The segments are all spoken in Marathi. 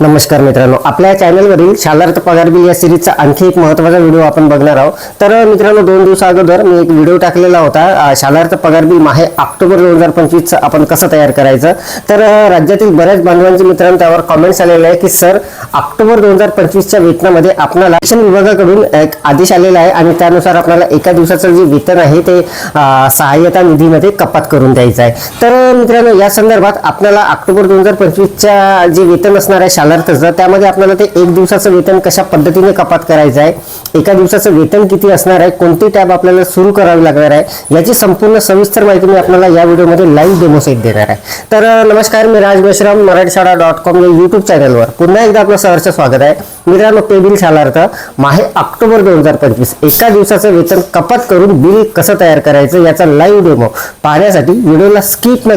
नमस्कार मित्रांनो. आपल्या चॅनलवरील शालार्थ पगार बिल या सिरीजचा आणखी एक महत्त्वाचा व्हिडिओ आपण बघणार आहोत. तर मित्रांनो दोन दिवसा अगोदर मी एक व्हिडिओ टाकलेला होता. शालार्थ पगार बिल माहे ऑक्टोबर दोन हजार पंचवीसचं आपण कसं तयार करायचं? तर राज्यातील बऱ्याच बांधवांचे मित्रांनो त्यावर कॉमेंट्स आलेले आहे की सर ऑक्टोबर दोन हजार पंचवीसच्या वेतनामध्ये आपल्याला शिक्षण विभागाकडून एक आदेश आलेला आहे आणि त्यानुसार आपल्याला एका दिवसाचं जे वेतन आहे ते सहाय्यता निधीमध्ये कपात करून द्यायचं आहे. तर मित्रांनो या संदर्भात आपल्याला ऑक्टोबर दोन हजार पंचवीसच्या जे वेतन असणार आहे शालार्थचं त्यामध्ये आपल्याला ते एक दिवसाचं वेतन कशा पद्धतीने कपात करायचं आहे एका दिवसाचं वेतन किती असणार आहे कोणती टॅब आपल्याला सुरू करावी लागणार आहे याची संपूर्ण सविस्तर माहिती मी आपल्याला या व्हिडिओमध्ये लाईव्ह डेमो सहित देणार आहे. तर नमस्कार मी राज मेश्राम मराठी शाळा डॉट कॉम या यूट्यूब चॅनलवर पुन्हा एकदा आपलं सहर्ष स्वागत आहे. मित्रांनो पे बिल शालार्थ माहे ऑक्टोबर दोन हजार पंचवीस एका दिवसाचं वेतन कपात करून बिल कसं तयार करायचं याचा लाईव्ह डेमो पाहण्यासाठी व्हिडिओला स्किप न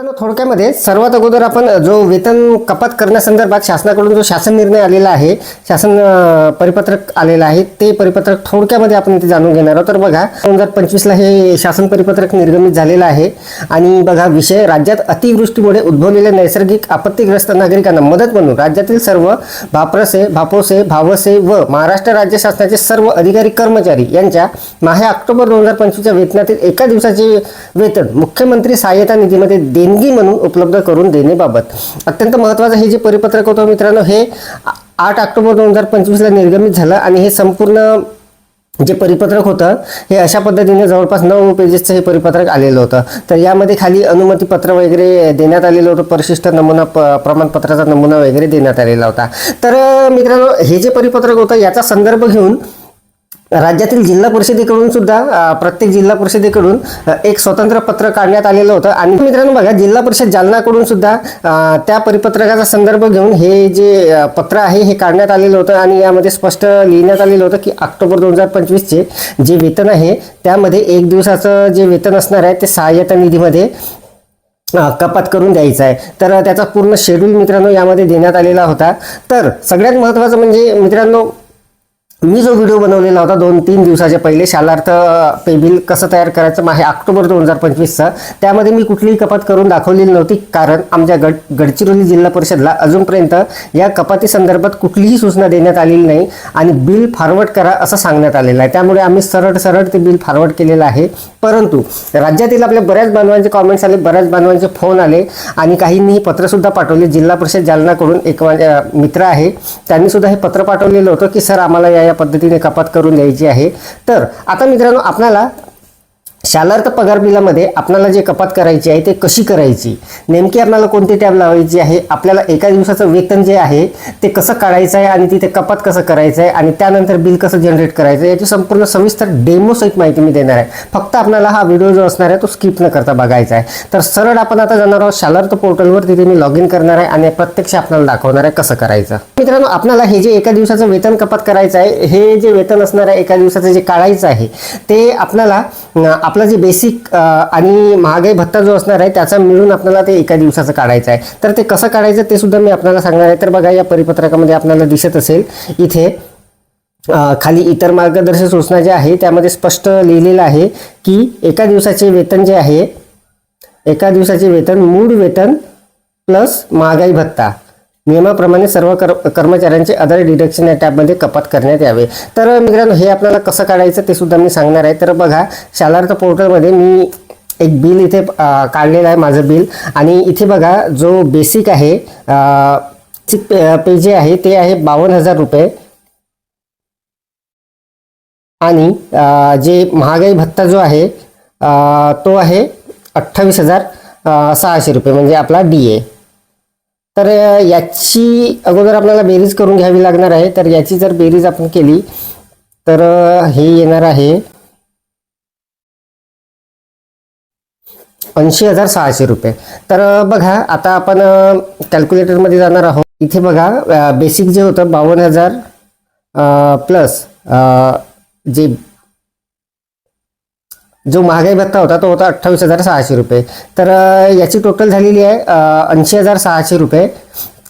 मित्रांनो थोडक्यामध्ये सर्वात अगोदर आपण जो वेतन कपात करण्यासंदर्भात शासनाकडून जो शासन निर्णय आलेला आहे शासन परिपत्रक आलेलं आहे ते परिपत्रक थोडक्यामध्ये आपण इथे जाणून घेणार आहोत. तर बघा दोन हजार पंचवीसला हे शासन परिपत्रक निर्गमित झालेलं आहे आणि बघा विषय राज्यात अतिवृष्टीमुळे उद्भवलेल्या नैसर्गिक आपत्तीग्रस्त नागरिकांना मदत म्हणून राज्यातील सर्व भापरसे भापोसे भावसे व महाराष्ट्र राज्य शासनाचे सर्व अधिकारी कर्मचारी यांच्या माहे ऑक्टोबर दोन हजार पंचवीसच्या वेतनातील एका दिवसाचे वेतन मुख्यमंत्री सहाय्यता निधीमध्ये देणगी म्हणून उपलब्ध करून देण्याबाबत. अत्यंत महत्त्वाचं हे जे परिपत्रक होतं मित्रांनो हे आठ ऑक्टोबर दोन हजार पंचवीसला निर्गमित झालं आणि हे संपूर्ण जे परिपत्रक होतं हे अशा पद्धतीने जवळपास नऊ पेजेसचं हे परिपत्रक आलेलं होतं. तर यामध्ये खाली अनुमतीपत्र वगैरे देण्यात आलेलं होतं परिशिष्ट नमुना प प्रमाणपत्राचा नमुना वगैरे देण्यात आलेला होता. तर मित्रांनो हे जे परिपत्रक होतं याचा संदर्भ घेऊन राज्यातील जिल्हा परिषदेकडून सुद्धा प्रत्येक जिल्हा परिषदेकडून एक स्वतंत्र पत्र काढण्यात आलेलं होतं. आणि मित्रांनो बघा जिल्हा परिषद जालनाकडून सुद्धा त्या परिपत्रकाचा संदर्भ घेऊन हे जे पत्र आहे हे काढण्यात आलेलं होतं. आणि यामध्ये स्पष्ट लिहिण्यात आलेलं होतं की ऑक्टोबर दोन हजार पंचवीसचे जे वेतन आहे त्यामध्ये एक दिवसाचं जे वेतन असणार आहे ते सहाय्यता निधीमध्ये कपात करून द्यायचा आहे. तर त्याचा पूर्ण शेड्यूल मित्रांनो यामध्ये देण्यात आलेला होता. तर सगळ्यात महत्त्वाचं म्हणजे मित्रांनो मी जो व्हिडिओ बनवलेला होता दोन तीन दिवसाच्या पहिले शालार्थ पे बिल कसं तयार करायचं आहे ऑक्टोबर दोन हजार पंचवीसचा. त्यामध्ये मी कुठलीही कपात करून दाखवलेली नव्हती कारण आमच्या गड गडचिरोली जिल्हा परिषदला अजूनपर्यंत या कपाती संदर्भात कुठलीही सूचना देण्यात आलेली नाही आणि बिल फॉरवर्ड करा असं सांगण्यात आलेलं आहे. त्यामुळे आम्ही सरळ सरळ ते बिल फॉरवर्ड केलेलं आहे. परंतु राज्यातील आपल्या बऱ्याच बांधवांचे कॉमेंट्स आले बऱ्याच बांधवांचे फोन आले आणि काहींनी पत्रसुद्धा पाठवले. जिल्हा परिषद जालनाकडून एक मित्र आहे त्यांनीसुद्धा हे पत्र पाठवलेलं होतं की सर आम्हाला या या पद्धतीने कपात करून द्यायची आहे. तर आता मित्रांनो आपल्याला शालार्थ पगार बिलामध्ये आपल्याला जे कपात करायची आहे ते कशी करायची? नेमकी आपल्याला कोणती टॅब लावायची आहे? आपल्याला एका दिवसाचं वेतन जे आहे ते कसं काढायचं आहे आणि तिथे कपात कसं करायचं आहे आणि त्यानंतर बिल कसं जनरेट करायचं आहे याची संपूर्ण सविस्तर डेमोसहित माहिती मी देणार आहे. फक्त आपल्याला हा व्हिडिओ जो असणार आहे तो स्किप न करता बघायचा आहे. तर सरळ आपण आता जाणार आहोत शालार्थ पोर्टलवर तिथे मी लॉग इन करणार आहे आणि प्रत्यक्ष आपल्याला दाखवणार आहे कसं करायचं. मित्रांनो आपल्याला हे जे एका दिवसाचं वेतन कपात करायचं आहे हे जे वेतन असणार आहे एका दिवसाचं जे काढायचं आहे ते आपल्याला आपलं जे बेसिक आणि महागाई भत्ता जो असणार आहे त्याचा मिळून आपल्याला ते एका दिवसाचं काढायचं आहे. तर ते कसं काढायचं ते सुद्धा मी आपल्याला सांगणार आहे. तर बघा या परिपत्रकामध्ये आपल्याला दिसत असेल इथे खाली इतर मार्गदर्शक सूचना ज्या आहे त्यामध्ये स्पष्ट लिहिलेलं आहे की एका दिवसाचे वेतन जे आहे एका दिवसाचे वेतन मूळ वेतन प्लस महागाई भत्ता. नियमाप्रमाणे सर्व कर कर्मचाऱ्यांचे अदर डिडक्शन या टॅबमध्ये कपात करण्यात यावे. तर मित्रांनो हे आपल्याला कसं काढायचं ते सुद्धा मी सांगणार आहे. तर बघा शालार्थ पोर्टलमध्ये मी एक बिल इथे काढलेलं आहे माझं बिल. आणि इथे बघा जो बेसिक आहे बेसिक पे जे आहे ते आहे बावन्न हजार रुपये. आणि जे महागाई भत्ता जो आहे तो आहे अठ्ठावीस हजार सहाशे रुपये म्हणजे आपला डी ए तर याची अगोदर आपल्याला बेरीज करून घ्यावी लागणार आहे. तर याची जर बेरीज आपण केली तर हे येणार आहे ऐंशी हजार सहाशे रुपये. तर बघा आता आपण कॅल्क्युलेटरमध्ये जाणार आहोत. इथे बघा बेसिक जे होतं बावन्न हजार प्लस जे जो महागाई भत्ता होता तो होता अठ्ठावीस हजार सहाशे रुपये. तर याची टोटल झालेली आहे ऐंशी हजार सहाशे रुपये.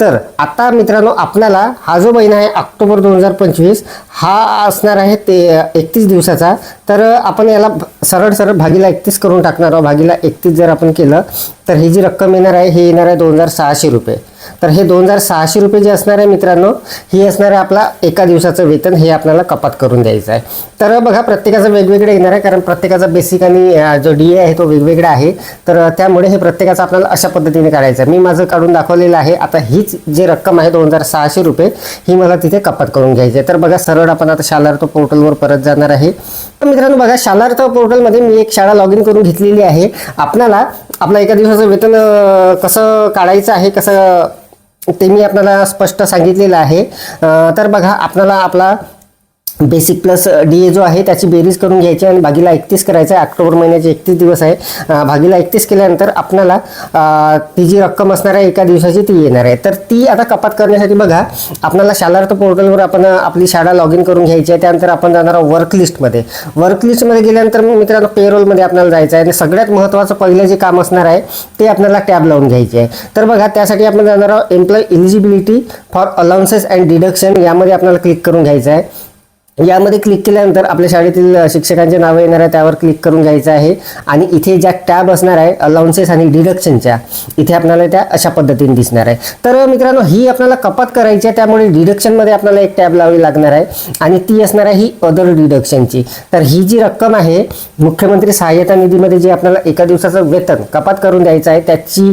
तर आता मित्रांनो आपल्याला हा जो महिना आहे ऑक्टोबर दोन हजार पंचवीस हा असणार आहे ते एकतीस दिवसाचा. तर आपण याला सरळ सरळ भागीला एकतीस करून टाकणार आहोत. भागीला एकतीस जर आपण केलं तर ही जी रक्कम येणार आहे ही येणार आहे दोन हजार सहाशे रुपये. तर हे दोन हजार सहाशे रुपये जे असणार आहे मित्रांनो ही असणार आहे आपला एका दिवसाचं वेतन हे आपल्याला कपात करून द्यायचं आहे. तर बघा प्रत्येकाचं वेगवेगळं येणार आहे कारण प्रत्येकाचा बेसिक आणि जो डी ए आहे तो वेगवेगळा आहे. तर त्यामुळे हे प्रत्येकाचं आपल्याला अशा पद्धतीने काढायचं आहे. मी माझं काढून दाखवलेलं आहे. आता हीच जी रक्कम आहे दोन हजार सहाशे रुपये ही मला तिथे कपात करून घ्यायची आहे. तर बघा सरळ आपण आता शालार्थ पोर्टलवर परत जाणार आहे. तर मित्रांनो बघा शालार्थ पोर्टलमध्ये मी एक शाळा लॉग इन करून घेतलेली आहे. आपल्याला आपलं एका दिवसाचं वेतन कसं काढायचं आहे कसं ते मी आपल्याला स्पष्ट सांगितलेलं आहे. तर बघा आपल्याला आपला बेसिक प्लस डी ए जो आहे त्याची बेरीज करून घ्यायची आणि भागीला एकतीस करायचं आहे. ऑक्टोबर महिन्याचे एकतीस दिवस आहे. भागीला एकतीस केल्यानंतर आपल्याला ती जी रक्कम असणार आहे एका दिवसाची ती येणार आहे. तर ती आता कपात करण्यासाठी बघा आपल्याला शालार्थ पोर्टलवर आपण आपली शाळा लॉग इन करून घ्यायची आहे. त्यानंतर आपण जाणार आहोत वर्क लिस्टमध्ये वर्क लिस्टमध्ये गेल्यानंतर मग मित्रांनो पेरोलमध्ये आपल्याला जायचं आहे. आणि सगळ्यात महत्त्वाचं पहिलं जे काम असणार आहे ते आपल्याला टॅब लावून घ्यायचे आहे. तर बघा त्यासाठी आपण जाणार आहोत employ eligibility for allowances and deduction यामध्ये आपल्याला क्लिक करून घ्यायचं आहे. यामध्ये क्लिक केल्यानंतर आपल्या शाळेतील शिक्षकांचे नावं येणार आहे त्यावर क्लिक करून घ्यायचं आहे. आणि इथे ज्या टॅब असणार आहे अलाउन्सेस आणि डिडक्शनच्या इथे आपल्याला त्या अशा पद्धतीने दिसणार आहे. तर मित्रांनो ही आपल्याला कपात करायची आहे त्यामुळे डिडक्शनमध्ये आपल्याला एक टॅब लावावी लागणार आहे. आणि ती असणार आहे ही अदर डिडक्शनची तर ही जी रक्कम आहे मुख्यमंत्री सहाय्यता निधीमध्ये जे आपल्याला एका दिवसाचं वेतन कपात करून द्यायचं आहे त्याची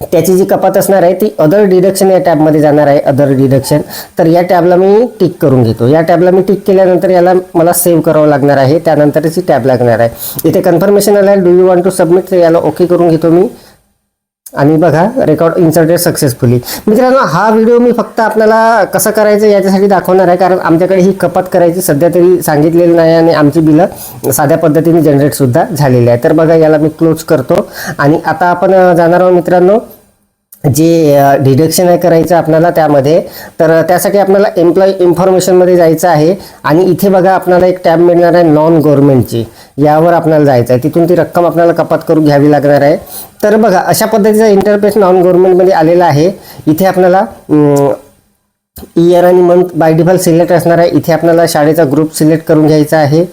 त्याची जी कपात असणार आहे ती अदर डिडक्शन या टॅबमध्ये जाणार आहे अदर डिडक्शन तर या टॅबला मी टिक करून घेतो. या टॅबला मी टिक केल्यानंतर याला मला सेव्ह करावं लागणार आहे. त्यानंतरची टॅब लागणार आहे. इथे कन्फर्मेशन आलं आहे. Do you want to submit तर याला ओके करून घेतो मी. आणि बघा रेकॉर्ड इन्सर्टेड सक्सेसफुली मित्रांनो हा व्हिडिओ मी फक्त आपल्याला कसं करायचं याच्यासाठी दाखवणार आहे. कारण आमच्याकडे ही कपात करायची सध्या तरी सांगितलेली नाही आणि आमची बिलं साध्या पद्धतीने जनरेटसुद्धा झालेली आहे. तर बघा याला मी क्लोज करतो. आणि आता आपण जाणार आहोत मित्रांनो जे डिडक्शन आहे करायचं आपल्याला त्यामध्ये तर त्यासाठी आपल्याला एम्प्लॉई इन्फॉर्मेशनमध्ये जायचं आहे. आणि इथे बघा आपल्याला एक टॅब मिळणार आहे नॉन गव्हर्नमेंटची यावर आपल्याला जायचं आहे. तिथून ती रक्कम आपल्याला कपात करून घ्यावी लागणार आहे. तर बघा अशा पद्धतीचा इंटरफेस नॉन गव्हर्नमेंटमध्ये आलेला आहे. इथे आपल्याला इयर आणि मंथ बाय डिफॉल्ट सिलेक्ट असणार आहे. इथे आपल्याला शाळेचा ग्रुप सिलेक्ट करून घ्यायचा आहे.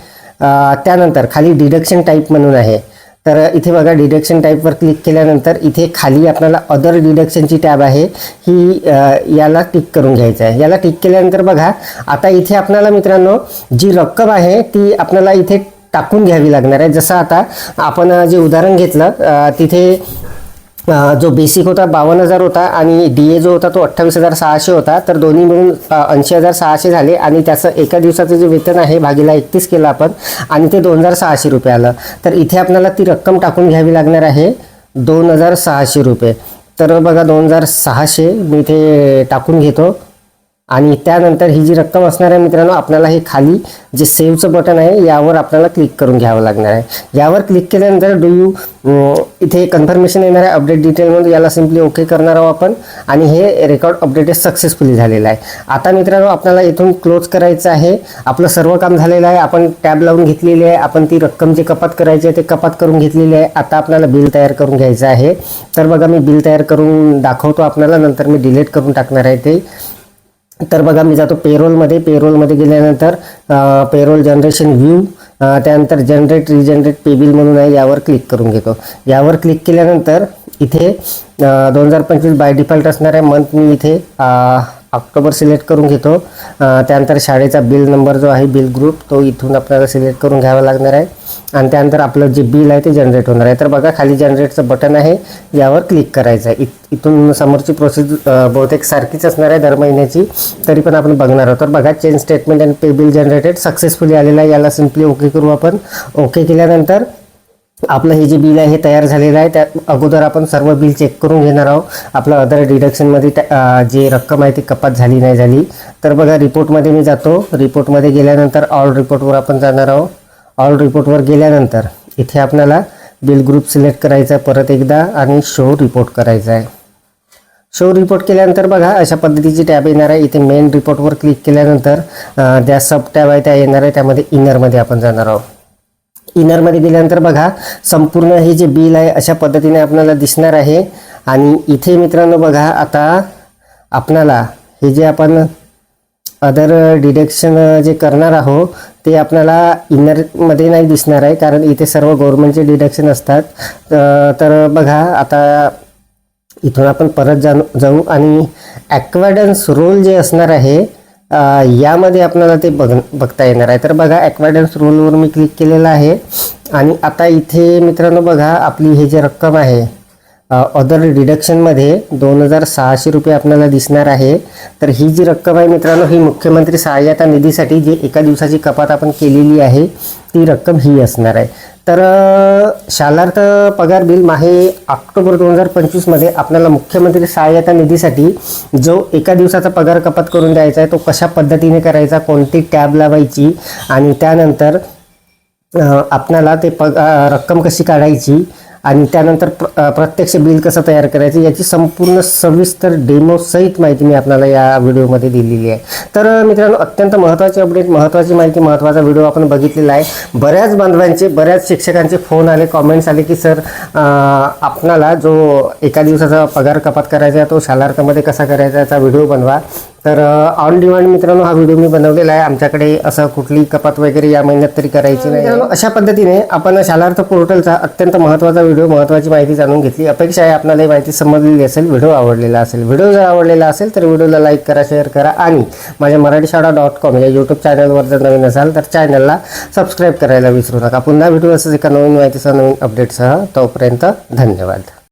त्यानंतर खाली डिडक्शन टाईप म्हणून आहे. तर इथे बघा डिडक्शन टाईपवर क्लिक केल्यानंतर इथे खाली आपल्याला अदर डिडक्शनची टॅब आहे. ही याला टिक करून घ्यायचं आहे. याला टिक केल्यानंतर बघा आता इथे आपल्याला मित्रांनो जी रक्कम आहे ती आपल्याला इथे टाकून घ्यावी लागणार आहे. जसं आता आपण जे उदाहरण घेतलं तिथे जो बेसिक होता बावन्न हजार होता आणि डी ए जो होता तो अठ्ठावीस हजार सहाशे होता. तर दोन्ही मिळून ऐंशी हजार सहाशे झाले आणि त्याचं एका दिवसाचं जे वेतन आहे भागीला एकतीस केलं आपण आणि ते दोन हजार सहाशे रुपये आलं. तर इथे आपल्याला ती रक्कम टाकून घ्यावी लागणार आहे दोन हजार सहाशे रुपये. तर बघा दोन हजार सहाशे मी इथे टाकून घेतो. आणि त्यानंतर ही जी रक्कम असणार आहे मित्रांनो आपल्याला हे खाली जे सेव्हचं बटन आहे यावर आपल्याला क्लिक करून घ्यावं लागणार आहे. यावर क्लिक केल्यानंतर डू यू इथे कन्फर्मेशन येणार आहे अपडेट डिटेलमध्ये याला सिम्पली ओके करणार आहोत आपण. आणि हे रेकॉर्ड अपडेटेड सक्सेसफुली झालेलं आहे. आता मित्रांनो आपल्याला इथून क्लोज करायचं आहे. आपलं सर्व काम झालेलं आहे. आपण टॅब लावून घेतलेली आहे. आपण ती रक्कम जी कपात करायची आहे ते कपात करून घेतलेली आहे. आता आपल्याला बिल तयार करून घ्यायचं आहे. तर बघा मी बिल तयार करून दाखवतो आपल्याला. नंतर मी डिलीट करून टाकणार आहे ते. तर बघा मी जातो पेरोलमध्ये. पेरोलमध्ये गेल्यानंतर पेरोल जनरेशन व्ह्यू त्यानंतर जनरेट रिजनरेट पेबिल म्हणून आहे यावर क्लिक करून घेतो. यावर क्लिक केल्यानंतर इथे दोन हजार पंचवीस बाय डिफॉल्ट असणार आहे मंथ मी इथे ऑक्टोबर सिलेक्ट करून घेतो. त्यानंतर शाळेचा बिल नंबर जो आहे बिल ग्रुप तो इथून आपल्याला सिलेक्ट करून घ्यावा लागणार आहे. आणि त्यानंतर आपलं जे बिल आहे ते जनरेट होणार आहे. तर बघा खाली जनरेटचं बटन आहे. यावर क्लिक करायचं आहे. इत इथून समोरची प्रोसेस बहुतेक सारखीच असणार आहे दर महिन्याची. तरी पण आपण बघणार आहोत. तर बघा change statement and pay bill generated successfully आलेलं आहे. याला सिम्पली ओके करू आपण. ओके केल्यानंतर आपलं हे जे बिल आहे हे तयार झालेलं आहे. त्या अगोदर आपण सर्व बिल चेक करून घेणार आहोत. आपलं अदर डिडक्शनमध्ये त्या- जे रक्कम आहे ती कपात झाली नाही झाली. तर बघा रिपोर्टमध्ये मी जातो. रिपोर्टमध्ये गेल्यानंतर ऑल रिपोर्टवर आपण जाणार आहोत. ऑल रिपोर्टवर गेल्यानंतर इथे आपल्याला बिल ग्रुप सिलेक्ट करायचा आहे. परत एकदा आणि शो रिपोर्ट करायचा आहे. शो रिपोर्ट केल्यानंतर बघा अशा पद्धतीची टॅब येणार आहे. इथे मेन रिपोर्टवर क्लिक केल्यानंतर ज्या सब टॅब आहे त्या येणार आहे त्यामध्ये इनरमध्ये आपण जाणार आहोत. इनरमध्ये गेल्यानंतर बघा संपूर्ण हे जे बिल आहे अशा पद्धतीने आपल्याला दिसणार आहे. आणि इथे मित्रांनो बघा आता आपणाला हे जे आपण अदर डिडक्शन uh, uh, जे करणार आहोत ते आपल्याला इनरमध्ये नाही दिसणार आहे कारण इथे सर्व गव्हर्नमेंटचे डिडक्शन असतात. तर बघा आता इथून आपण परत जाणू जाऊ आणि ॲक्वाडन्स रोल जे असणार आहे यामध्ये आपल्याला ते बघ बघता येणार आहे. तर बघा ॲक्वाडन्स रोलवर मी क्लिक केलेलं आहे. आणि आता इथे मित्रांनो बघा आपली हे जी रक्कम आहे अदर डिडक्शनमध्ये दोन हजार सहाशे रुपये आपल्याला दिसणार आहे. तर ही जी रक्कम आहे मित्रांनो ही मुख्यमंत्री सहाय्यता निधीसाठी जी एका दिवसाची कपात आपण केलेली आहे ती रक्कम ही असणार आहे. तर शालार्थ पगार बिल माहे ऑक्टोबर दोन हजार पंचवीसमध्ये आपल्याला मुख्यमंत्री सहाय्यता निधीसाठी जो एका दिवसाचा पगार कपात करून द्यायचा आहे तो कशा पद्धतीने करायचा कोणती टॅब लावायची आणि त्यानंतर आपणाला ते पग रक्कम कशी काढायची आणि त्यानंतर प्र प्रत्यक्ष बिल कसं तयार करायचं याची संपूर्ण सविस्तर डेमोसहित माहिती मी आपल्याला या व्हिडिओमध्ये दिलेली आहे. तर मित्रांनो अत्यंत महत्त्वाची अपडेट महत्त्वाची माहिती महत्त्वाचा व्हिडिओ आपण बघितलेला आहे. बऱ्याच बांधवांचे बऱ्याच शिक्षकांचे फोन आले कॉमेंट्स आले की सर आपणाला जो एका दिवसाचा पगार कपात करायचा आहे तो शालार्थमध्ये कसा करायचा याचा व्हिडिओ बनवा. तर ऑन डिमांड मित्रांनो हा व्हिडिओ मी बनवलेला आहे. आमच्याकडे असं कुठली कपात वगैरे या महिन्यात तरी करायची नाही. अशा पद्धतीने आपण शालार्थ पोर्टलचा अत्यंत महत्त्वाचा व्हिडिओ महत्त्वाची माहिती जाणून घेतली. अपेक्षा आहे आपल्याला ही माहिती समजलेली असेल व्हिडिओ आवडलेला असेल. व्हिडिओ जर आवडलेला असेल तर व्हिडिओला लाईक करा शेअर करा आणि माझ्या मराठी शाळा डॉट कॉम या यूट्यूब चॅनलवर जर नवीन असाल तर चॅनलला सबस्क्राईब करायला विसरू नका. पुन्हा भेटू असंच एका नवीन माहितीसह नवीन अपडेटसह तोपर्यंत धन्यवाद.